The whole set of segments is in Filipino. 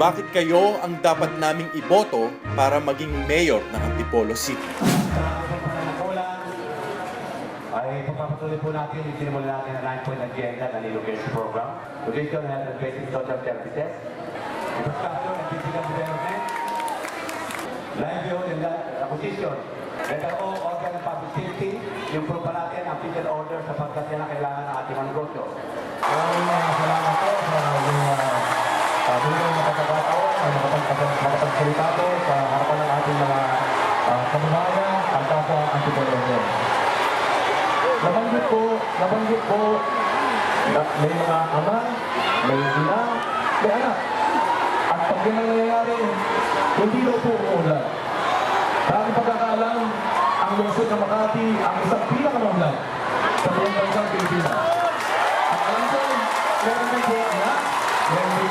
Bakit kayo ang dapat naming iboto para maging mayor ng Antipolo City? Ay pagpapatuloy po natin yung sinimulan natin ang 9-point agenda ng relocation program. Position, health and basic social services. Infrastructure and physical development. Livelihood and acquisition. Letter O, organ of public safety. Yung proof pa natin ang official order sapagkat yan ang kailangan ng ating mga negosyo. Maraming mga salamat po sa inyong uh, na pagkakataon ay makapag- makapagsalita po sa harapan ng ating mga uh, kababayan at kapwa antipolonyo. Nabanggit po, nabanggit po na may mga ama, may ina, may anak. At pag yan ang nangyayari, hindi daw po umuulan. Aking pagkakaalam, ang lungsod ng Makati ang isang pinakamaulan sa buong bansang Pilipinas. At alam ko, meron din po anak, meron din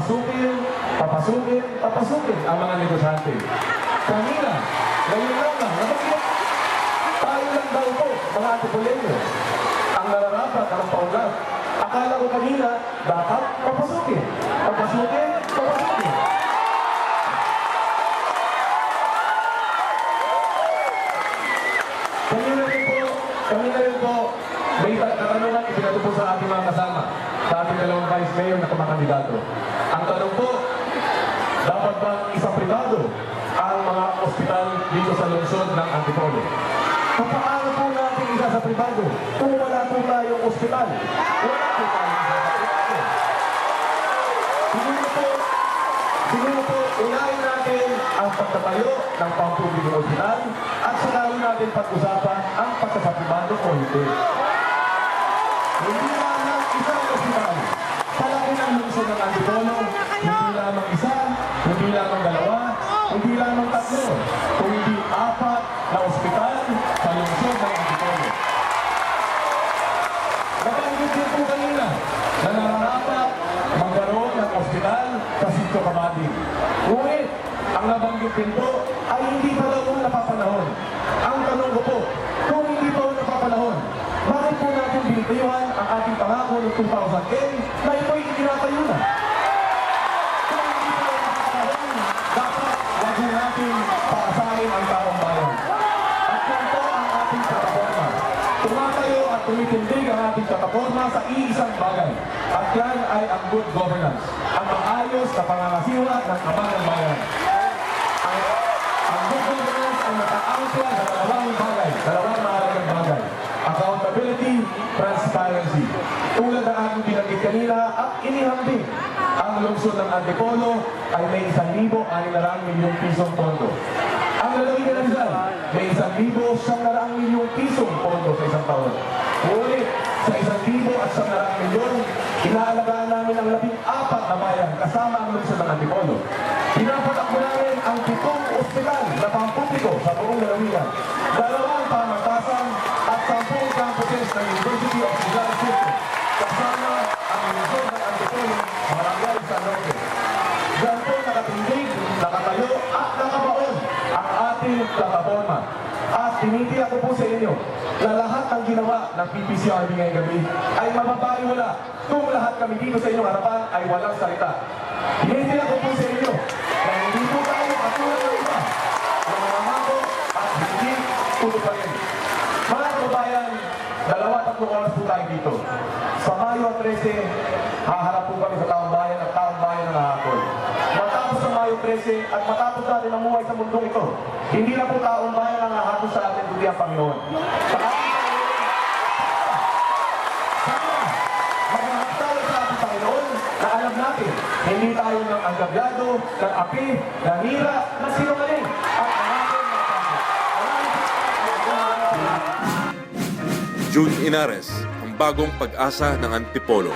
papasukin, papasukin, papasukin ang mga negosyante. Kanina, ngayon lang na, nabanggit, tayo lang daw po, mga antipolenyo, ang nararapat ng paulat. Akala ko kanina, dapat papasukin. Papasukin, papasukin. Kanina rin po, kanina rin po, may ta- katanungan ibinato po sa ating mga kasama, sa ating dalawang vice mayor na kumakandidato. Po, dapat ba isang privado ang mga ospital dito sa lungsod ng Antipolo? Paano po natin isa sa privado kung wala po tayong ospital? Wala po tayong sa. Siguro po, siguro po, natin ang pagtatayo ng pampublikong ospital at saka natin pag-usapan ang pagkasapribado o hindi. Hindi lamang isang ospital. Palaki ng lungsod ng Antipolo, hindi lamang dalawa, hindi lamang tatlo, kung hindi apat na ospital sa lungsod ng Antipolo. Nabanggit din po kanina na nararapat magkaroon ng ospital sa Sitio Kamadi. Ngunit, ang nabanggit din po ay hindi pa daw napapanahon. Ang tanong ko po, kung hindi pa napapanahon, bakit po natin binitayuhan ang ating pangako noong 2010 tumitindig ang ating plataforma sa iisang bagay. At yan ay ang good governance. Ang maayos na pangangasiwa ng ama ng bayan. Ang, ang good governance ay nakaangkla sa dalawang bagay, dalawang mahalagang bagay. Accountability, transparency. Tulad ng aking binanggit kanina at inihambing, ang lungsod ng Antipolo ay may isang libo, anim na raang milyong pisong pondo. Ang lalawin na Rizal, may isang libo, siyang naraang milyong pisong pondo sa isang taon. Ngunit, sa isang libo at siyang naraang milyon, inaalagaan namin ang labing apat na bayan kasama ang lungsod ng Antipolo. Pinapatakbo namin ang pitong ospital na pampubliko sa buong lalawigan, dalawang pamantasan at sampung campuses ng University of Rizal City, kasama ang lungsod ng Antipolo sa Barangay San Roque. Diyan po nakatindig, nakatayo at nakabaon ang ating plataforma. At tinitiyak ko po sa inyo na lahat ng ginawa ng PPCRB ngayong gabi ay mababaliwala kung lahat kami dito sa inyong harapan ay walang salita. Tinitiyak ko po sa inyo na hindi po tayo katulad ng iba na mamamago at hindi tutuparin. Mga kababayan, dalawa tatlong oras po tayo dito. Sa Mayo 13, haharap po kami sa taong bayan at taong bayan ng hahapon. Matapos 13 at matapos natin ang buhay sa mundong ito, hindi na po taong bayan ang hahatol sa atin kundi ang Panginoon. Sa ating natin, hindi tayo ng agabyado, ng api, ng hira, ng sinungaling, at. June Inares, ang bagong pag-asa ng Antipolo.